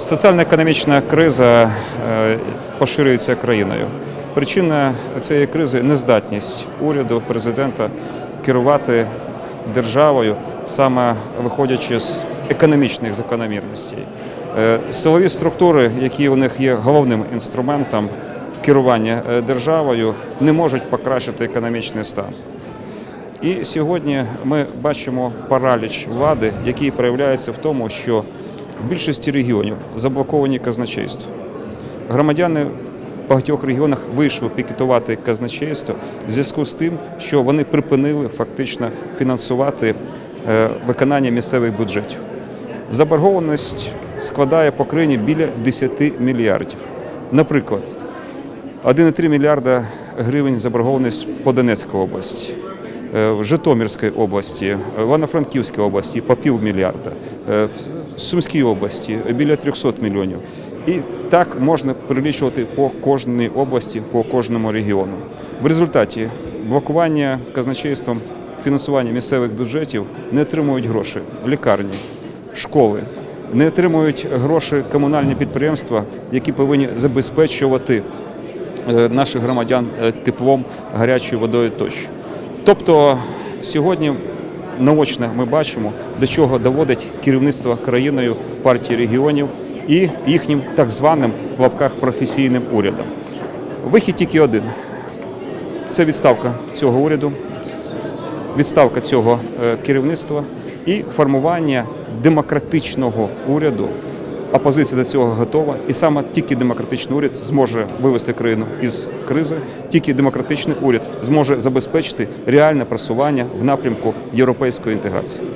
Соціально-економічна криза е, поширюється країною. Причина цієї кризи нездатність уряду, президента керувати державою, саме виходячи з економічних закономірностей. Е, Силові структури, які у них є головним інструментом керування е, державою, не можуть покращити економічний стан. І сьогодні ми бачимо параліч влади, який проявляється в тому, що в більшості регіонів заблоковані казначейство. Громадяни в багатьох регіонах вийшли пікетувати казначейство в зв'язку з тим, що вони припинили фактично фінансувати е, виконання місцевих бюджетів. Заборгованість складає по країні біля 10 мільярдів. Наприклад, 1,3 мільярда гривень заборгованість по Донецькій області, в Житомирській області, в Івано-Франківській області по півмільярда, е, в Сумській області біля 300 мільйонів. І так можна перелічувати по кожній області, по кожному регіону. В результаті блокування казначейством фінансування місцевих бюджетів не отримують гроші лікарні, школи, не отримують гроші комунальні підприємства, які повинні забезпечувати е, наших громадян е, теплом, гарячою водою тощо. Тобто сьогодні наочно ми бачимо, до чого доводить керівництво країною партії регіонів і їхнім так званим в лапках професійним урядом. Вихід тільки один це відставка цього уряду, відставка цього е, керівництва і формування демократичного уряду. Опозиція до цього готова, і саме тільки демократичний уряд зможе вивести країну із кризи. Тільки демократичний уряд зможе забезпечити реальне просування в напрямку європейської інтеграції.